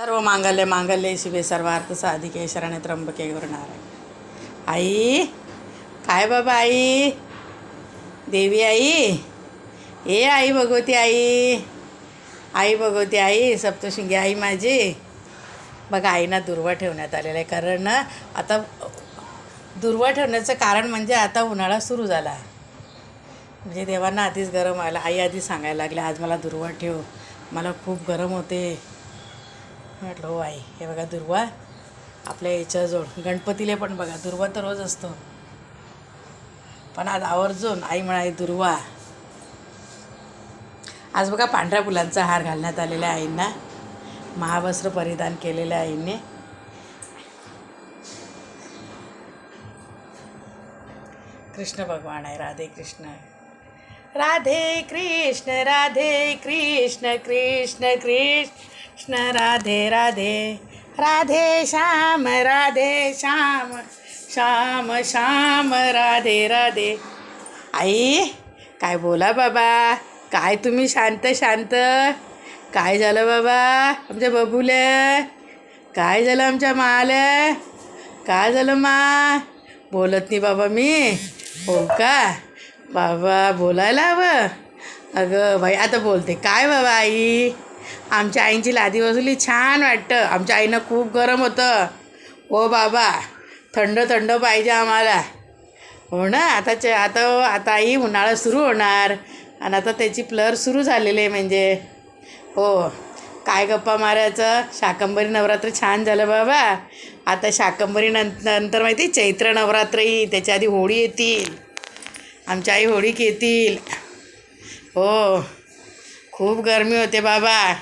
सर्व मांगल्य मांगल्य शिवे सर्वार्थ साधिके शरणे त्र्यंबके नारायण आई काय बाबा आई देवी आई ए आई भगवती आई आई भगवती आई सप्तशृंगी आई माझी बघा आईना दुर्वा ठेवण्यात आलेला आहे कारण आता दुर्वा ठेवण्याचं कारण म्हणजे आता उन्हाळा सुरू झाला. म्हणजे देवांना आधीच गरम व्हायला आई आधी सांगायला लागले आज मला दुर्वा ठेव मला खूप गरम होते. म्हटलं हो आई हे बघा दुर्वा आपल्या याच्याजवळ गणपतीला पण बघा दुर्वा तर रोज असतो. पण आज आवर्जून आई म्हणाली दुर्वा आज बघा पांढऱ्या फुलांचा हार घालण्यात आलेला आहे आईंना महावस्त्र परिधान केलेले आईने. कृष्ण भगवान आहे राधे कृष्ण. राधे कृष्ण राधे कृष्ण कृष्ण कृष्ण राधे राधे। राधे श्याम राधे श्याम श्याम श्याम राधे राधे। आई काय बोला बाबा? काय तुम्ही शांत शांत? काय झालं बाबा आमच्या बबुले? काय झालं आमच्या माल? काय झालं मा? बोलत नाही बाबा मी. हो का? बाबा बोलायला हवं. अगं बाई आता बोलते. काय बाबा आई? आमच्या आईंची लादी वसुली छान वाटतं. आमच्या आईनं खूप गरम होतं. हो बाबा थंड थंड पाहिजे आम्हाला. हो ना आताच्या आता आता आई उन्हाळा सुरू होणार. आणि आता त्याची प्लर सुरू झालेली आहे म्हणजे. हो काय गप्पा मारायचं? शाकंबरी नवरात्र छान झालं बाबा. आता शाकंबरी नंतर नंतर माहिती आहे, चैत्र नवरात्री त्याच्या आधी होळी येतील. आमच्या आई होळीक येतील हो खूप गरमी होते बाबा.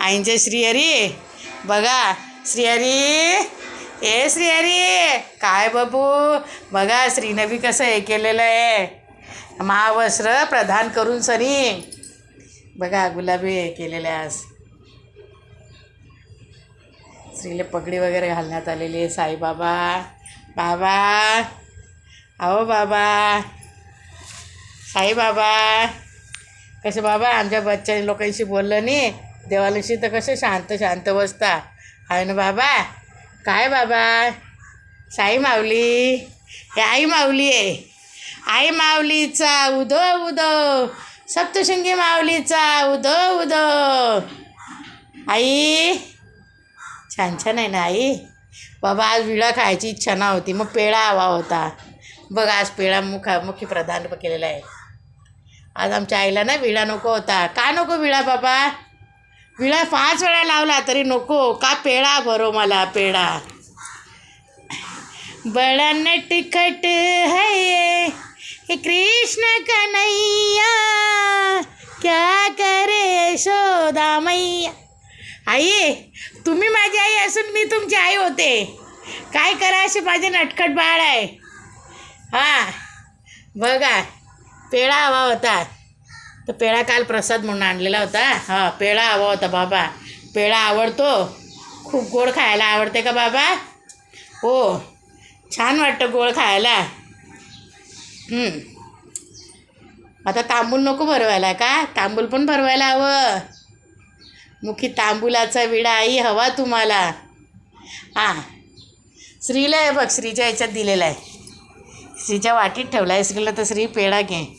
आईंचे श्रीहरी बघा श्रीहरी ए श्रीहरी काय बाबू? बघा श्रीनबी कसं हे केलेलं आहे. महावस्त्र प्रधान करून सनी. बघा गुलाबी हे केलेलं आहे आज. स्त्रीला पगडी वगैरे घालण्यात आलेली आहे साईबाबा. बाबा. अहो बाबा. साईबाबा कसं बाबा? आमच्या बच्च्या लोकांशी बोललं नाही देवालाशी तर कसं शांत शांत बसता. आहे ना बाबा? काय बाबा? साई माऊली. हे आई माऊली आहे. आई माऊलीचा उदो उदो. सप्तशृंगी माऊलीचा उदो उदो. आई? छान छान आहे ना आई? बाबा आज विडा खायची इच्छा नव्हती. मग पेढा हवा होता. बघ आज पेढा मुखा मुखी प्रधान केलेला आहे. आज आमच्या आईला ना विळा नको होता. का नको विळा बाबा? विळा पाच वेळा लावला तरी नको. का पेढा भरो मला पेढा. बड़ा नटखट है हे कृष्ण कन्हैया. क्या करे यशोदा मैया. आई तुम्ही माझी आई असून मी तुमची आई होते. काय करा असे माझे नटखट बाळ आहे? हां बघा. पेढा हवा होता. तर पेढा काल प्रसाद म्हणून आणलेला होता. हां पेढा हवा होता बाबा. पेढा आवडतो. खूप गोड खायला आवडते का बाबा? हो छान वाटतं गोड खायला. आता तांबूल नको भरवायला का? तांबूल पण भरवायला हवं. मुखी तांबुलाचा विडा आई हवा तुम्हाला. हां. श्रीला आहे बघ श्रीच्या याच्यात दिलेला आहे. श्रीच्या वाटीत ठेवला आहे तर श्री पेढा घे.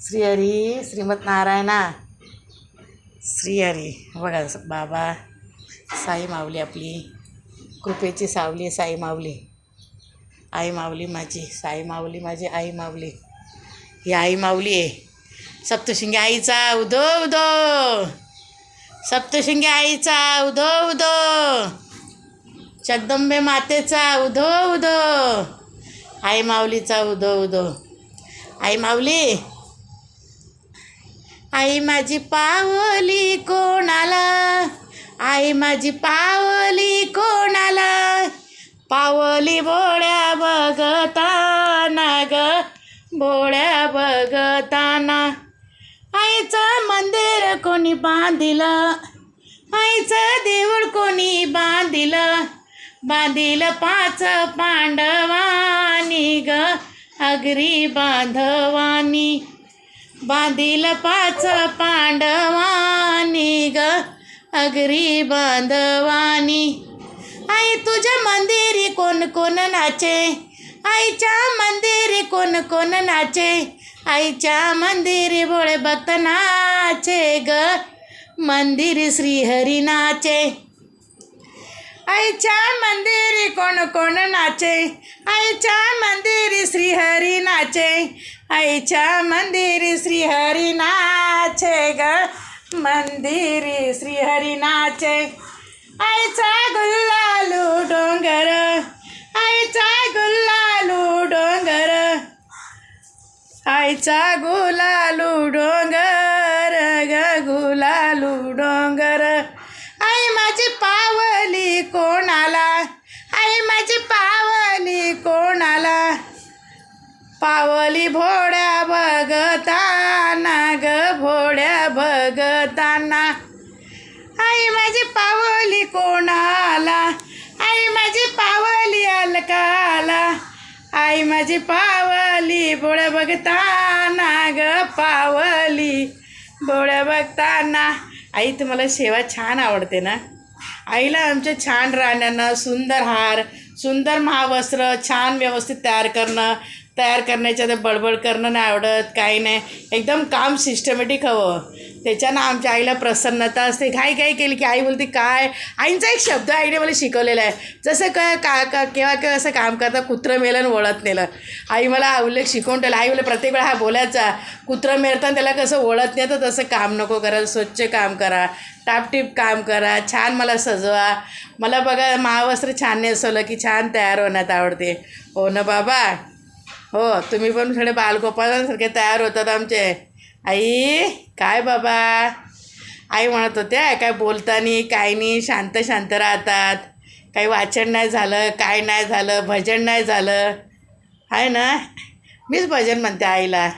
श्री हरी श्रीमत नारायणा. श्रीहरी बघा बाबा साई माऊली आपली. कृपेची सावली साई माऊली. आई माऊली माझी साई माऊली माझी आई माऊली. ही आई माऊली आहे. सप्तशिंगी आईचा उदो उदो. सप्तशिंगी आईचा उदो उदो. जगदंबे मातेचा उदो उदो आई माऊलीचा उदो उदो आई माऊली. आई माझी पावली कोणाला? आई माझी पावली कोणाला? पावली बोळ्या बघताना ग. बोळ्या बघताना. आईचं मंदिर कोणी बांधिलं? आईचं देऊळ कोणी बांधिलं? बांधील पाच पांडवानी ग अगरी बांधवानी. बांधील पाच ग अगरी बांधवानी. आई तुझ्या मंदिरी कोण कोण नाचे? आईच्या मंदिरी कोण कोण नाचे? आईच्या मंदिरी भोळे भक्त नाचे ग. मंदिर श्रीहरी नाचे. आईच्या मंदिरी कोण कोण नाचे? आईच्या मंदिरी श्रीहरी नाचे. आईच्या मंदिरी श्रीहरी नाचे ग. मंदिरी श्रीहरी नाचे. आईचा गुल्लालू डोंगर. आईचा गुल्लालू डोंगर. आईचा गुलालू डोंगर. पावली भोड्या बघताना ग भोड्या बघताना. आई माझी पावली कोणाला? आई माझी पावली अलकाला. आई माझी पावली भोळ्या बघताना ग पावली भोळ्या बघताना. आई तुम्हाला शेवा छान आवडते ना? आईला आमच्या छान राहण्यानं सुंदर हार सुंदर महावस्त्र छान व्यवस्थित तयार करणं तयार करण्याच्या ते बडबड करणं नाही आवडत काही नाही. एकदम काम सिस्टमॅटिक हवं. त्याच्यानं आमच्या आईला प्रसन्नता असते. घाई घाई केली की आई बोलते काय? आईंचा एक शब्द आईने मला शिकवलेला आहे. जसं काय का का केव्हा केव्हा असं काम करता कुत्रं मेलं आणि वळत नेलं. आई मला उल्लेख शिकवून ठेवला. आई मला प्रत्येक वेळा हा बोलायचा. कुत्रं मेळताना त्याला कसं ओळत नाही तर तसं काम नको करा. स्वच्छ काम करा. टापटीप काम करा. छान मला सजवा. मला बघा महावस्त्र छान नेसवलं की छान तयार होण्यात आवडते. हो ना बाबा? हो तुम्ही पण थोडे बालगोपाळांसारखे तयार होतात आमचे. आई काय बाबा? आई म्हणत होत्या काय बोलतानी काय नाही शांत शांत राहतात. काही वाचन नाही झालं काय नाही झालं भजन नाही झालं. आहे ना? मीच भजन म्हणते आईला.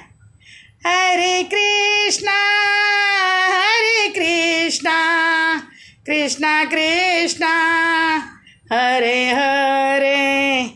हरे कृष्णा हरे कृष्णा कृष्णा कृष्णा. हरे हरे.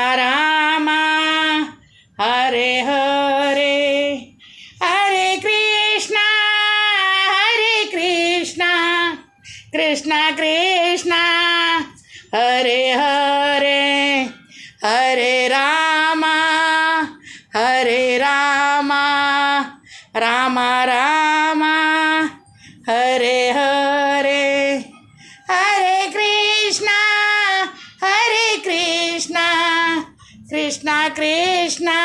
कृष्णा कृष्णा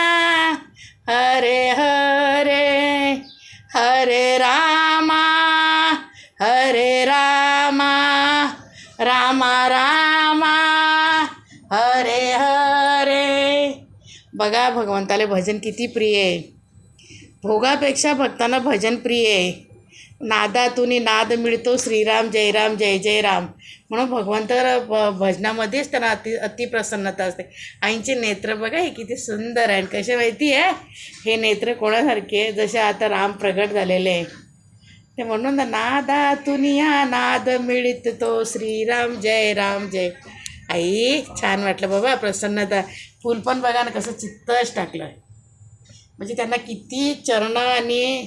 हरे हरे हरे रामा हरे रामा रामा रामा हरे हरे. बघा भगवंताला भजन किती प्रिय आहे. भोगापेक्षा भक्तांना भजन प्रिय आहे. नादातून नाद मिळतो. श्रीराम जय राम जय जय राम. म्हणून भगवंत भ भजनामध्येच त्यांना अति अतिप्रसन्नता असते. आईंचे नेत्र बघा हे किती सुंदर आहे कसे माहिती आहे? हे नेत्र कोणासारखे जसे आता राम प्रगट झालेले आहे. ते म्हणून नादातून या नाद मिळत तो. श्रीराम जय राम जय. आई छान वाटलं बाबा प्रसन्नता. फूल पण बघा ना कसं चित्तच टाकलं म्हणजे त्यांना किती चरण आणि